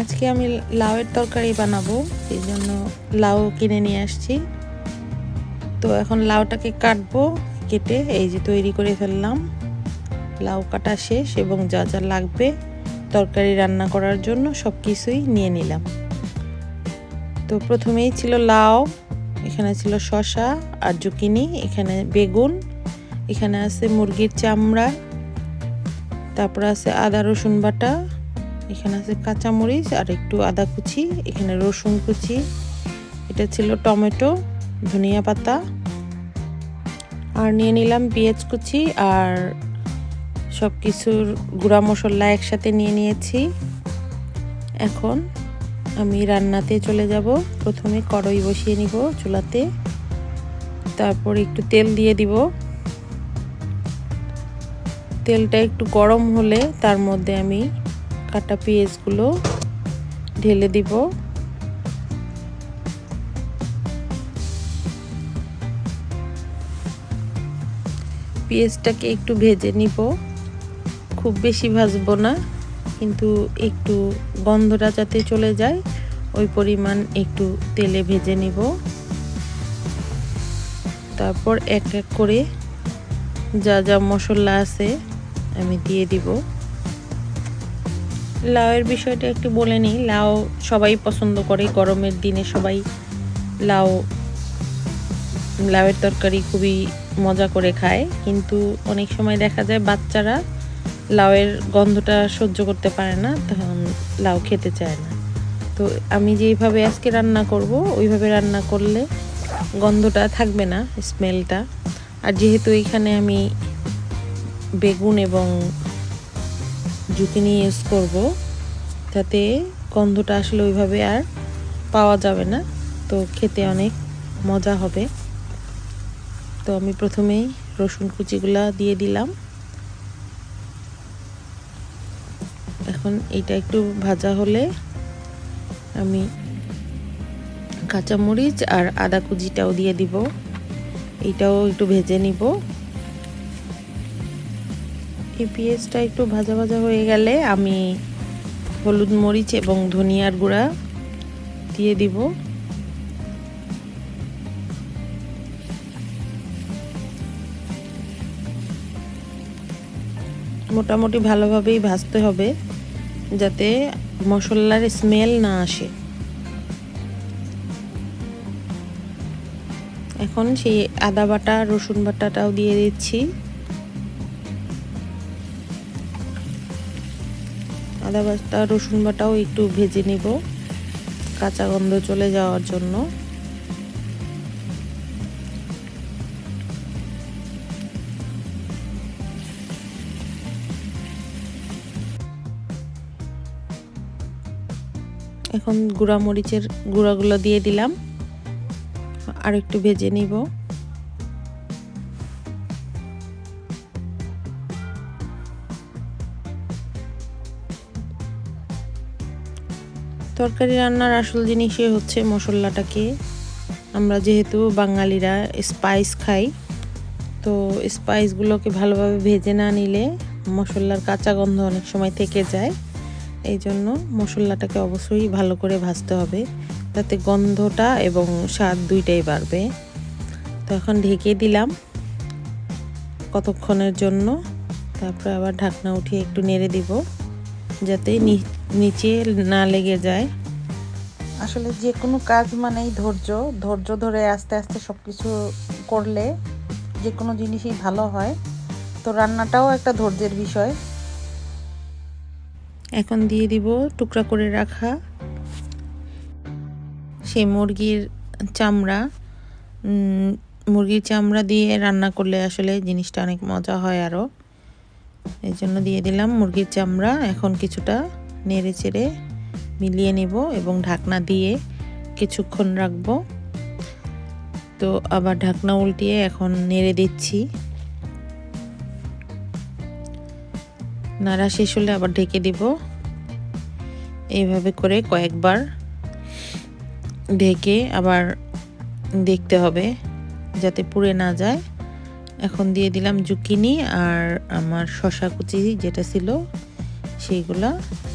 আজকে আমি লাউয়ের তরকারি বানাবো, এই জন্য লাউ কিনে নিয়ে আসছি। তো এখন লাউটাকে কাটবো, কেটে এই যে তৈরি করে ফেললাম। লাউ কাটা শেষ এবং যা যা লাগবে তরকারি রান্না করার জন্য সব কিছুই নিয়ে নিলাম। তো প্রথমেই ছিল লাউ, এখানে ছিল শশা আর জুকিনি, এখানে বেগুন, এখানে আছে মুরগির চামড়া, তারপর আছে আদা রসুন বাটা এখানে আছে কাঁচামরিচ আর একটু আদা কুচি, এখানে রসুন কুচি, এটা ছিল টমেটো, ধনিয়া পাতা। আর নিয়ে নিলাম পেঁয়াজ কুচি আর সব কিছুর গুঁড়া মশলা একসাথে নিয়ে নিয়েছি। এখন আমি রান্নাতে চলে যাব। প্রথমে কড়াই বসিয়ে নিব চুলাতে, তারপর একটু তেল দিয়ে দিব। তেলটা একটু গরম হলে তার মধ্যে আমি কাটা পেঁয়াজগুলো ঢেলে দিব। পেঁয়াজটাকে একটু ভেজে নিব। খুব বেশি ভাজবো না, কিন্তু একটু গন্ধটা যাতে চলে যায়, ওই পরিমাণ একটু তেলে ভেজে নিব। তারপর এক এক করে যা যা মশলা আছে আমি দিয়ে দিব। লাউয়ের বিষয়টা একটু বলে নিই। লাউ সবাই পছন্দ করে, গরমের দিনে সবাই লাউ, লাউয়ের তরকারি খুবই মজা করে খায়। কিন্তু অনেক সময় দেখা যায় বাচ্চারা লাউয়ের গন্ধটা সহ্য করতে পারে না, তখন লাউ খেতে চায় না। তো আমি যেইভাবে আজকে রান্না করব, ওইভাবে রান্না করলে গন্ধটা থাকবে না স্মেলটা আর যেহেতু এখানে আমি বেগুন এবং জুকিনি ইউজ করব। তাতে গন্ধটা আসলে ওইভাবে আর পাওয়া যাবে না। তো খেতে অনেক মজা হবে। তো আমি প্রথমেই রসুন কুচিগুলা দিয়ে দিলাম। এখন এটা একটু ভাজা হলে আমি কাঁচামরিচ আর আদা কুচিটাও দিয়ে দিব। এইটাও একটু ভেজে নিব। এই পেঁয়াজটা একটু ভাজা ভাজা হয়ে গেলে আমি হলুদ মরিচ এবং ধনিয়ার গুঁড়া দিয়ে দিব। মোটামুটি ভালোভাবেই ভাজতে হবে যাতে মশলার স্মেল না আসে। এখন সেই আদা বাটা, রসুন বাটাটাও দিয়ে দিচ্ছি। আদা বাটা, রসুন বাটাও একটু ভেজে নিব। কাঁচা গন্ধ চলে যাওয়ার জন্য। এখন গুঁড়া মরিচের গুঁড়াগুলো দিয়ে দিলাম। আর একটু ভেজে নিব। তরকারি রান্নার আসল জিনিসই হচ্ছে মশলাটাকে। আমরা যেহেতু বাঙালিরা স্পাইস খাই, তো স্পাইসগুলোকে ভালোভাবে ভেজে না নিলে মশলার কাঁচা গন্ধ অনেক সময় থেকে যায়। এই জন্য মশলাটাকে অবশ্যই ভালো করে ভাজতে হবে তাতে গন্ধটা এবং স্বাদ দুইটাই বাড়বে। তো এখন ঢেকে দিলাম কতক্ষণের জন্য, তারপরে আবার ঢাকনা উঠিয়ে একটু নেড়ে দিব, যাতে নিচে না লেগে যায়। আসলে যে কোনো কাজ মানেই ধৈর্য। ধৈর্য ধরে আস্তে আস্তে সব কিছু করলে যে কোনো জিনিসই ভালো হয়। তো রান্নাটাও একটা ধৈর্যের বিষয়। এখন দিয়ে দিব টুকরা করে রাখা সেই মুরগির চামড়া। মুরগির চামড়া দিয়ে রান্না করলে আসলে জিনিসটা অনেক মজা হয় আরও এই জন্য দিয়ে দিলাম মুরগির চামড়া। এখন কিছুটা নেড়ে চেড়ে মিলিয়ে নেব এবং ঢাকনা দিয়ে কিছুক্ষণ রাখব। তো আবার ঢাকনা উল্টিয়ে এখন নেড়ে দিচ্ছি। নাড়া শেষ হলে আবার ঢেকে দিব। এইভাবে করে কয়েকবার ঢেকে আবার দেখতে হবে যাতে পুড়ে না যায়। এখন দিয়ে দিলাম জুকিনি আর আমার শশা কুচি যেটা ছিল সেইগুলা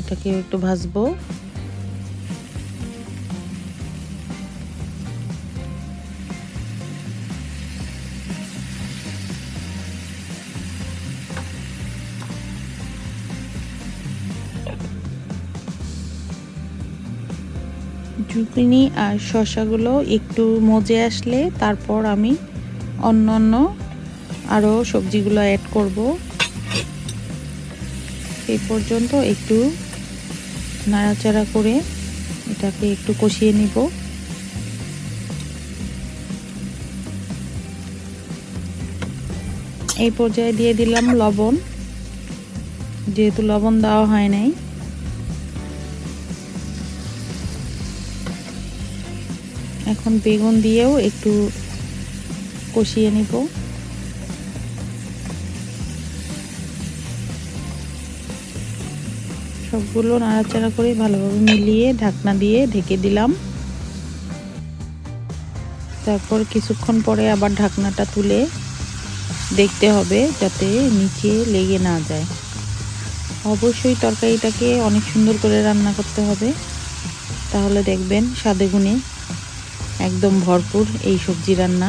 এটাকে একটু ভাজবো। ঝুঁকিনি আর শশাগুলো একটু মজে আসলে তারপর আমি অন্য অন্য আরও সবজিগুলো অ্যাড করব। এই পর্যন্ত একটু নাড়াচাড়া করে এটাকে একটু কষিয়ে নিব। এই পর্যায়ে দিয়ে দিলাম লবণ। যেহেতু লবণ দেওয়া হয় নাই। এখন বেগুন দিয়েও একটু কষিয়ে নিব। সবগুলো নাড়াচাড়া করে ভালোভাবে মিলিয়ে ঢাকনা দিয়ে ঢেকে দিলাম। তারপর কিছুক্ষণ পরে আবার ঢাকনাটা তুলে দেখতে হবে যাতে নিচে লেগে না যায়। অবশ্যই তরকারিটাকে অনেক সুন্দর করে রান্না করতে হবে। তাহলে দেখবেন স্বাদে গুণে একদম ভরপুর এই সবজি রান্না।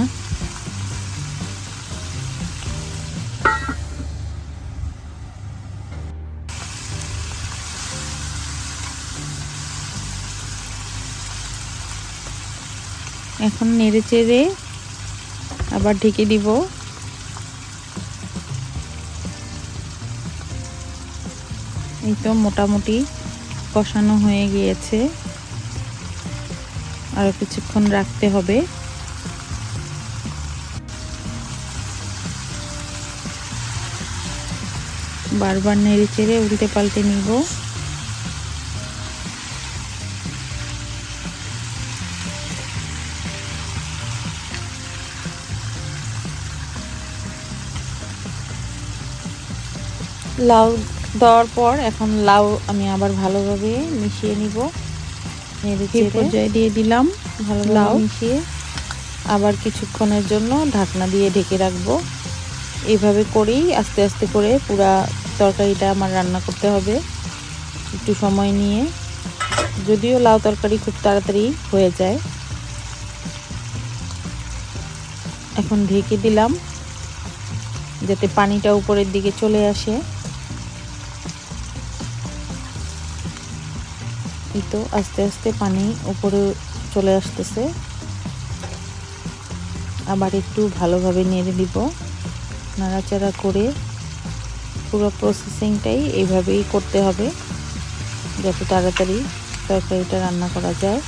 এখন নেড়ে চেড়ে আবার ঢেকে দিব। এই তো মোটামুটি কষানো হয়ে গিয়েছে। আরও কিছুক্ষণ রাখতে হবে। বারবার নেড়ে চেড়ে উল্টে পাল্টে নিব। লাউ দেওয়ার পর এখন লাউ আমি আবার ভালোভাবে মিশিয়ে নিব। পর্যায়ে দিয়ে দিলাম ভালো লাউ। মিশিয়ে আবার কিছুক্ষণের জন্য ঢাকনা দিয়ে ঢেকে রাখব। এইভাবে করেই আস্তে আস্তে করে পুরা তরকারিটা আমার রান্না করতে হবে একটু সময় নিয়ে। যদিও লাউ তরকারি খুব তাড়াতাড়ি হয়ে যায়। এখন ঢেকে দিলাম যাতে পানিটা উপরের দিকে চলে আসে। এই তো আস্তে আস্তে পানি উপরে চলে আসতেছে। আবার একটু ভালোভাবে নেড়ে দিব নাড়াচাড়া করে পুরো প্রসেসিংটাই এইভাবেই করতে হবে, যত তাড়াতাড়ি তরকারিটা রান্না করা যায়।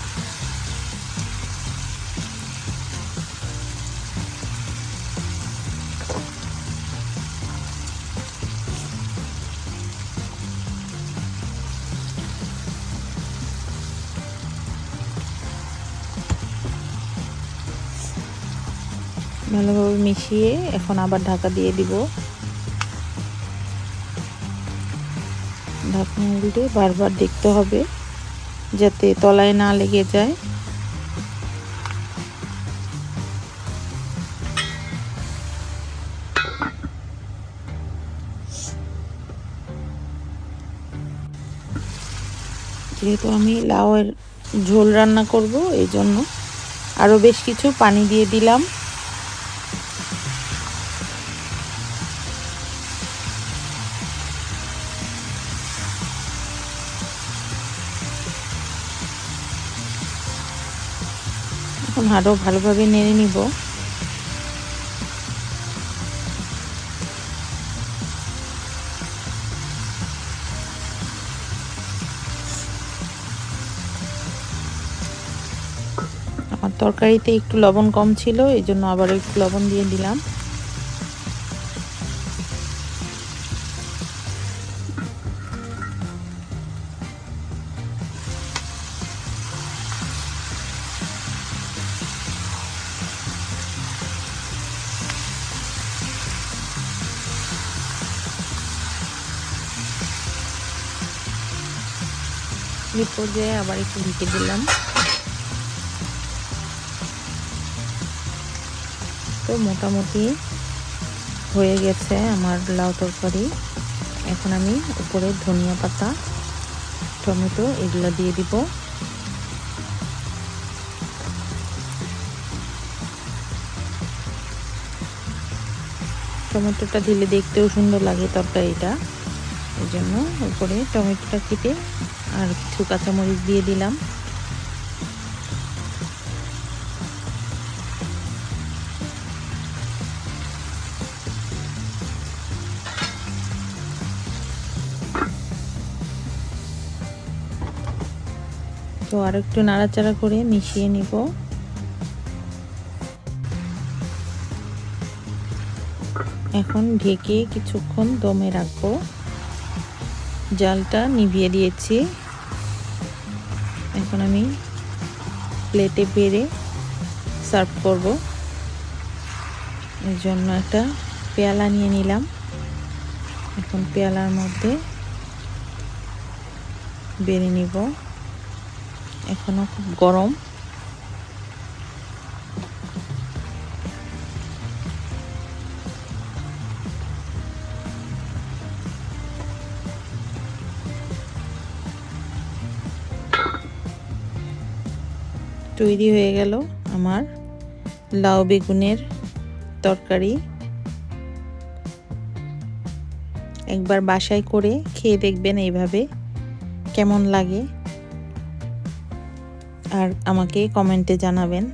ভালোভাবে মিশিয়ে এখন আবার ঢাকা দিয়ে দিব। ঢাকনা উল্টে বারবার দেখতে হবে যাতে তলায় না লেগে যায়। যেহেতু আমি লাউয়ের ঝোল রান্না করব, এই জন্য আরও বেশ কিছু পানি দিয়ে দিলাম। আরও ভালোভাবে নেড়ে নিব। আমার তরকারিতে একটু লবণ কম ছিল এই জন্য আবার একটু লবণ দিয়ে দিলাম। এই পর্যায়ে আবার একটু ঢেকে দিলাম। তো মোটামুটি হয়ে গেছে আমার লাউ তরকারি। এখন আমি উপরে ধনিয়া পাতা, টমেটো এগুলো দিয়ে দিব। টমেটোটা দিলে দেখতেও সুন্দর লাগে তরকারিটা। এই জন্য উপরে টমেটোটা কেটে আর কিছু কাঁচামরিচ দিয়ে দিলাম। তো আর একটু নাড়াচাড়া করে মিশিয়ে নিব। এখন ঢেকে কিছুক্ষণ দমে রাখব। জালটা নিভিয়ে দিয়েছি। এখন আমি প্লেটে বেড়ে সার্ভ করব। এর জন্য একটা পেয়ালা নিয়ে নিলাম। এখন পেয়ালার মধ্যে বেড়ে নিব। এখনও খুব গরম। তৈরি হয়ে গেল আমার লাউ বেগুনের তরকারি। একবার বাসায় করে খেয়ে দেখবেন এইভাবে কেমন লাগে। আর আমাকে কমেন্টে জানাবেন।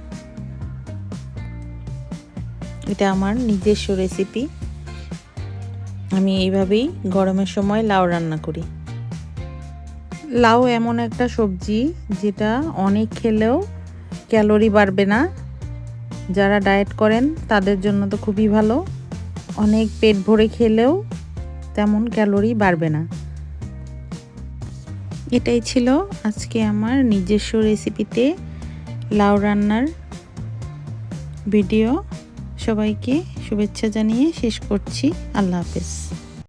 এটা আমার নিজস্ব রেসিপি। আমি এইভাবেই গরমের সময় লাউ রান্না করি। লাউ এমন একটা সবজি যেটা অনেক খেলেও ক্যালোরি বাড়বে না। যারা ডায়েট করেন, তাদের জন্য তো খুবই ভালো। অনেক পেট ভরে খেলেও তেমন ক্যালোরি বাড়বে না। এটাই ছিল আজকে আমার নিজস্ব রেসিপিতে লাউ রান্নার ভিডিও। সবাইকে শুভেচ্ছা জানিয়ে শেষ করছি। আল্লাহ হাফেজ।